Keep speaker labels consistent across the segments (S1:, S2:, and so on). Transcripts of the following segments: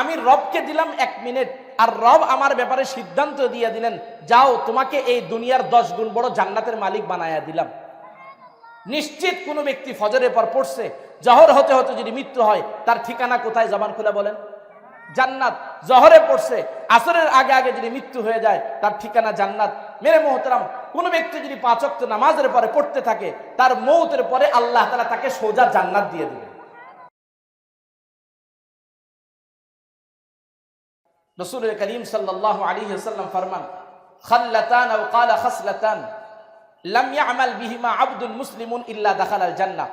S1: আমি রবকে দিলাম এক মিনিট, আর রব আমার ব্যাপারে সিদ্ধান্ত দিয়ে দিলেন, যাও, তোমাকে এই দুনিয়ার দশ গুণ বড় জান্নাতের মালিক বানায়া দিলাম। নিশ্চিত কোনো ব্যক্তি ফজরের পর পড়ছে, জহর হতে হতে যদি মৃত্যু হয়, তার ঠিকানা কোথায় জবান খুলে বলেন? জান্নাত, জহরে পড়ছে, আসরের আগে আগে যদি মৃত্যু হয়ে যায়, তার ঠিকানা জান্নাত। মেরে মোহতরাম, কোনো ব্যক্তি যদি পাঁচক্ত নামাজের পরে পড়তে থাকে, তার মৌতের পরে আল্লাহ তালা তাকে সোজা জান্নাত দিয়ে দেবে রসুল করিম সাল্লাহ আলী সাল্লাম ফরমান, খাল্লাতান আও কালা খাসলাতান, লাম ইয়ামাল বিহিমা আব্দুল মুসলিমুন ইল্লা দাখাল আল জান্নাহ,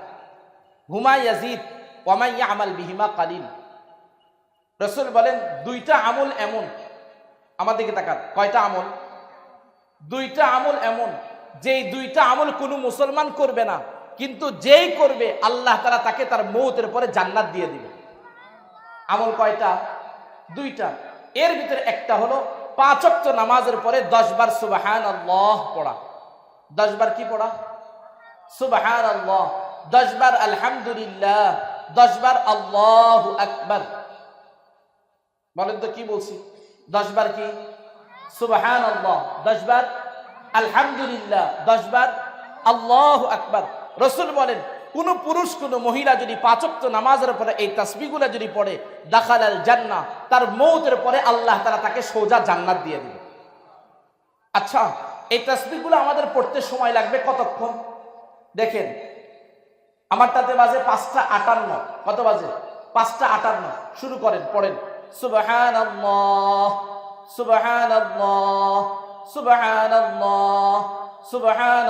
S1: হুমা ইয়াজিদ ওয়ামা ইয়ামাল বিহিমা কালিল রসুল বলেন, দুইটা আমল এমন। আমার দিকে তাকান, কয়টা আমল? দুইটা আমল এমন, যেই দুইটা আমল কোনো মুসলমান করবে না, কিন্তু যেই করবে, আল্লাহ তারা তাকে তার মৌতের পরে জান্নাত দিয়ে দিবে। আমল কয়টা? দুইটা। এর ভিতরে একটা হলো পাঁচক্ত নামাজের পরে দশ বার সুবাহান আল্লাহ পড়া। দশ বার কি পড়া? সুবাহান আল্লাহ দশ বার আলহামদুলিল্লাহ। দশ বার আল্লাহ আকবার। বলেন তো কি বলছি? দশ বার কি? সুবাহান আল্লাহ দশ বার আলহামদুলিল্লাহ। দশ বার আল্লাহ আকবার। রসুল বলেন কোন পুরুষ, কোন মহিলা যদি পাঁচক্ত নামাজের পরে এই তসবিগুলো যদি পড়ে দাখাল আল জান্না তার মৌতের পরে আল্লাহ তারা তাকে সোজা জান্নাত দিয়ে দিবে। আচ্ছা এই তসবিগুলো আমাদের পড়তে সময় লাগবে কতক্ষণ? দেখেন, আমারটাতে বাজে পাঁচটা আটান্ন। কত বাজে? পাঁচটা আটান্ন। শুরু করেন, পড়েন। সুবহান সুবহান সুবহান সুবহান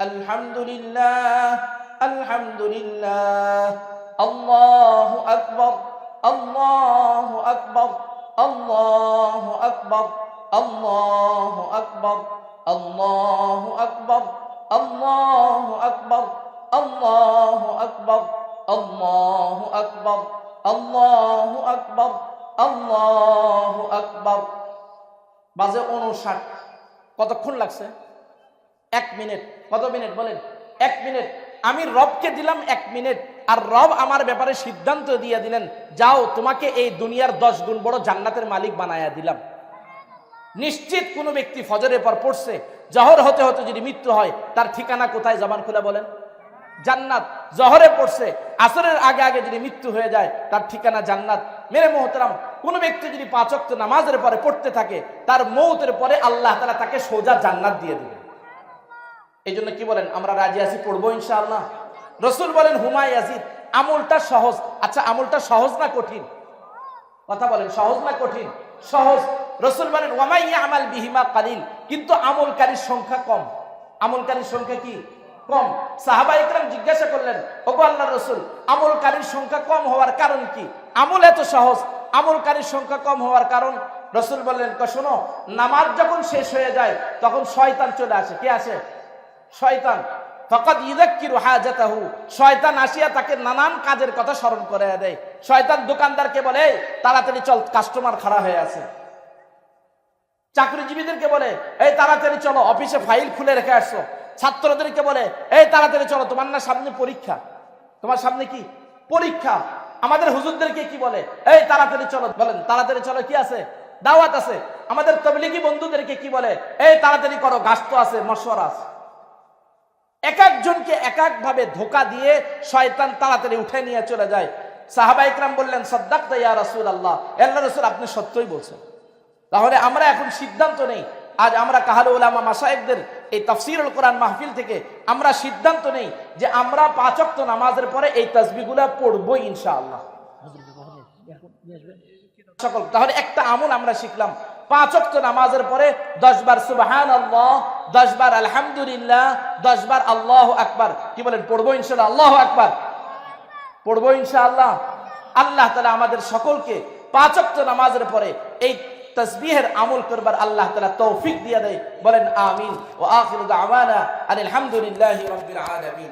S1: আলহামদুলিল্লাহ আলহামদুলিল্লাহ, আল্লাহু আকবার আল্লাহু আকবার আল্লাহু আকবার আল্লাহু আকবার আল্লাহু আকবার আল্লাহু আকবার আল্লাহু আকবার আল্লাহু আকবার আল্লাহু আকবার আল্লাহু আকবার। বাজে উনষাট কতক্ষণ লাগছে? এক মিনিট, কত মিনিট বলেন? এক মিনিট। আমি রবকে দিলাম এক মিনিট, আর রব আমার ব্যাপারে সিদ্ধান্ত দিয়ে দিলেন, যাও, তোমাকে এই দুনিয়ার দশ গুণ বড় জান্নাতের মালিক বানায়া দিলাম। নিশ্চিত কোনো ব্যক্তি ফজরের পর পড়ছে, জহর হতে হতে যদি মৃত্যু হয়, তার ঠিকানা কোথায় জবান খুলে বলেন? জান্নাত। জহরে পড়ছে, আসরের আগে আগে যদি মৃত্যু হয়ে যায়, তার ঠিকানা জান্নাত। মেরে মোহতরাম, কোন ব্যক্তি যদি পাঁচক্ত নামাজের পরে পড়তে থাকে, তার মৌতের পরে আল্লাহ তালা তাকে সোজা জান্নাত দিয়ে দিবে এই জন্য কি বলেন, আমরা রাজি আছি, পড়ব ইনশাআল্লাহ। রসুল বলেন হুমায় আজিদ আমলটা সহজ। আচ্ছা আমলটা সহজ না কঠিন? কথা বলেন, সহজ না কঠিন? সহজ। রসুল বলেন ওয়ামাইয়া আমাল বিহিমা কালিল। কিন্তু আমলকারীর সংখ্যা কম। আমলকারীর সংখ্যা কি? কম। সাহাবা ইকরাম জিজ্ঞাসা করলেন, ওগো আল্লাহ রসুল, আমলকারীর সংখ্যা কম হওয়ার কারণ কি? আমল এত সহজ, আমলকারীর সংখ্যা কম হওয়ার কারণ? রসুল বললেন শোনো, নামাজ যখন শেষ হয়ে যায়, তখন শয়তান চলে আসে। কে আসে? শয়তান। ফকত ইদাক্কিরু হাজাতাহু। শয়তান আসিয়া তাকে নানান কাজের কথা স্মরণ করে দেয়। শয়তান দোকানদারকে বলে, তাড়াতাড়ি চল কাস্টমার খাড়া হয়ে আছে। চাকরিজীবীদেরকে বলে, এই তাড়াতাড়ি চলো, অফিসে ফাইল খুলে রেখে আসছো ছাত্রদেরকে বলে, এই তাড়াতাড়ি চলো, তোমার না সামনে পরীক্ষা। তোমার সামনে কি? পরীক্ষা। আমাদের হুজুরদেরকে কি বলে? এই তাড়াতাড়ি চলো। বলেন, তাড়াতাড়ি চলো, কি আছে? দাওয়াত আছে। আমাদের তবলিগি বন্ধুদেরকে কি বলে? এই তাড়াতাড়ি করো, গাছ তো আছে, মশওয়ারা আছে। এক একজনকে এক এক ভাবে ধোকা দিয়ে শয়তান তাড়াতাড়ি উঠে নিয়ে চলে যায়। সাহাবা ইকরাম বললেন সদ্দাক ইয়া রাসূল আল্লাহ আল্লাহ রসুল আপনি সত্যই বলছেন। তাহলে আমরা এখন সিদ্ধান্ত নেই। আজ আমরা কাহালু ওলামা মাসায়েকদের এই তাফসিরুল কোরআন মাহফিল থেকে আমরা সিদ্ধান্ত নেই যে আমরা পাঁচক্ত নামাজের পরে এই তসবিগুলা পড়ব ইনশাআল্লাহ। সকল তাহলে একটা আমল আমরা শিখলাম। পাঁচ ওয়াক্ত নামাজের পরে দশ বার সুবাহান আল্লাহ দশ বার আলহামদুলিল্লাহ দশ বার আল্লাহ আকবার। কি বলেন, পড়ব ইনশাল্লাহ আল্লাহ আকবার? পড়ব ইনশাআল্লাহ। আল্লাহ আল্লাহ তালা আমাদের সকলকে পাঁচ পাঁচক্ত নামাজের পরে এই তসবিহের আমল করবার আল্লাহ তালা তৌফিক দিয়ে দেয়। বলেন, আমিন। ও আখির দাওয়ানা আলহামদুলিল্লাহি আলামিন।